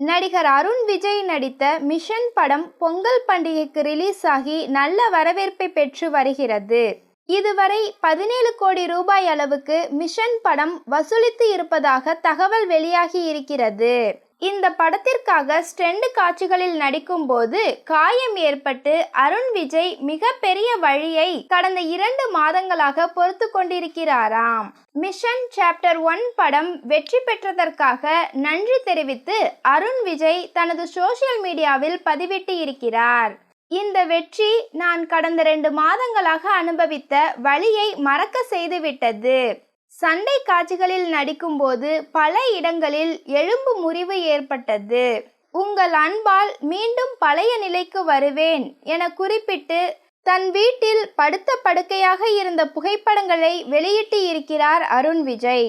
நடிகர் அருண் விஜய் நடித்த மிஷன் படம் பொங்கல் பண்டிகைக்கு ரிலீஸ் ஆகி நல்ல வரவேற்பை பெற்று வருகிறது. இதுவரை பதினேழு கோடி ரூபாய் அளவுக்கு மிஷன் படம் வசூலித்து இருப்பதாக தகவல் வெளியாகி இருக்கிறது. இந்த படத்திற்காக ஸ்டெண்டு காட்சிகளில் நடிக்கும்போது காயம் ஏற்பட்டு அருண் விஜய் மிகப்பெரிய வழியை கடந்த இரண்டு மாதங்களாக பொறுத்து கொண்டிருக்கிறாராம். மிஷன் சாப்டர் ஒன் படம் வெற்றி பெற்றதற்காக நன்றி தெரிவித்து அருண் விஜய் தனது சோஷியல் மீடியாவில் பதிவிட்டு இருக்கிறார். இந்த வெற்றி நான் கடந்த ரெண்டு மாதங்களாக அனுபவித்த வழியை மறக்க செய்துவிட்டது சண்டை காட்சிகளில் நடிக்கும்போது பல இடங்களில் எலும்பு முறிவு ஏற்பட்டது. உங்கள் அன்பால் மீண்டும் பழைய நிலைக்கு வருவேன் என குறிப்பிட்டு தன் வீட்டில் படுத்த படுக்கையாக இருந்த புகைப்படங்களை வெளியிட்டு இருக்கிறார் அருண் விஜய்.